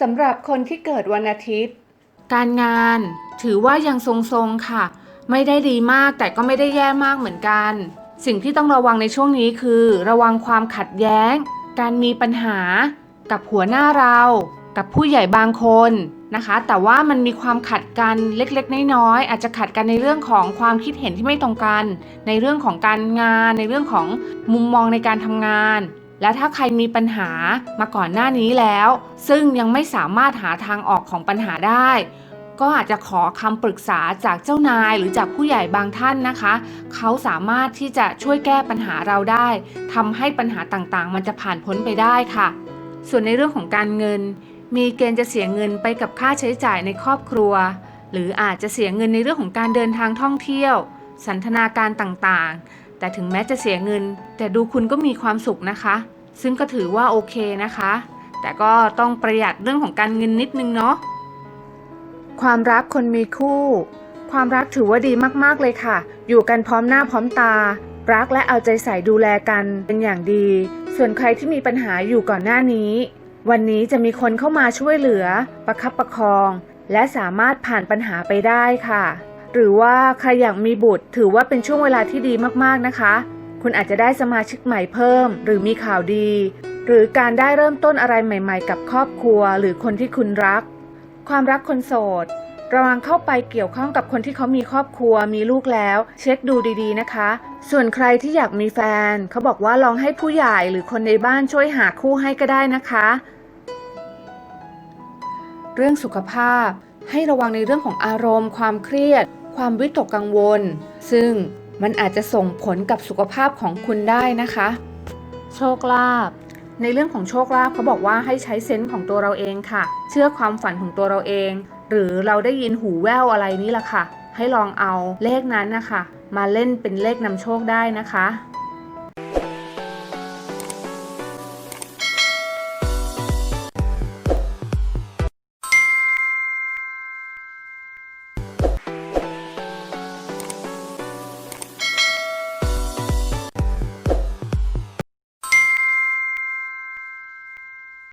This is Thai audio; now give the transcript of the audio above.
สำหรับคนที่เกิดวันอาทิตย์ การงานถือว่ายังทรงๆค่ะ ไม่ได้ดีมากแต่ก็ไม่ได้แย่มากเหมือนกัน สิ่งที่ต้องระวังในช่วงนี้คือ ระวังความขัดแย้ง การมีปัญหา กับหัวหน้าเรา กับผู้ใหญ่บางคนนะคะ แต่ว่ามันมีความขัดกันเล็กๆ น้อยๆอาจจะขัดกันในเรื่องของความคิดเห็นที่ไม่ตรงกัน ในเรื่องของการงาน ในเรื่องของมุมมองในการทำงาน และถ้าใครมีปัญหามาก่อนหน้านี้แล้ว ซึ่งยังไม่สามารถหาทางออกของปัญหาได้ ก็อาจจะขอคำปรึกษาจากเจ้านายหรือจากผู้ใหญ่บางท่านนะคะ เขาสามารถที่จะช่วยแก้ปัญหาเราได้ทำให้ปัญหาต่างๆ มันจะผ่านพ้นไปได้ค่ะ ส่วนในเรื่องของการเงิน มีเกณฑ์จะเสียเงินไปกับค่าใช้จ่ายในครอบครัว หรืออาจจะเสียเงินในเรื่องของการเดินทางท่องเที่ยว สันทนาการต่างๆแต่ถึงแม้จะเสียเงิน แต่ดูคุณก็มีความสุขนะคะ ซึ่งก็ถือว่าโอเคนะคะ แต่ก็ต้องประหยัดเรื่องของการเงินนิดนึงเนาะความรักคนมีคู่ ความรักถือว่าดีมากๆเลยค่ะ อยู่กันพร้อมหน้าพร้อมตา รักและเอาใจใส่ดูแลกันเป็นอย่างดี ส่วนใครที่มีปัญหาอยู่ก่อนหน้านี้ วันนี้จะมีคนเข้ามาช่วยเหลือ ประคับประคอง และสามารถผ่านปัญหาไปได้ค่ะ หรือว่าใครอยากมีบุตรถือว่าเป็นช่วงเวลาที่ดีมากๆนะคะ คุณอาจจะได้สมาชิกใหม่เพิ่ม หรือมีข่าวดี หรือการได้เริ่มต้นอะไรใหม่ๆ กับครอบครัว หรือคนที่คุณรัก ความรักคนโสด ระวังเข้าไปเกี่ยวข้องกับคนที่เขามีครอบครัวมีลูกแล้ว เช็คดูดีๆนะคะ ส่วนใครที่อยากมีแฟน เขาบอกว่าลองให้ผู้ใหญ่หรือคนในบ้านช่วยหาคู่ให้ก็ได้นะคะ เรื่องสุขภาพให้ระวังในเรื่องของอารมณ์ ความเครียด ความวิตกกังวล ซึ่ง มันอาจจะส่งผลกับสุขภาพของคุณได้นะคะ โชคลาภในเรื่องของโชคลาภเขาบอกว่าให้ใช้เซนส์ของตัวเราเองค่ะ เชื่อความฝันของตัวเราเอง หรือเราได้ยินหูแว่วอะไรนี่แหละค่ะ ให้ลองเอาเลขนั้นนะคะ มาเล่นเป็นเลขนำโชคได้นะคะ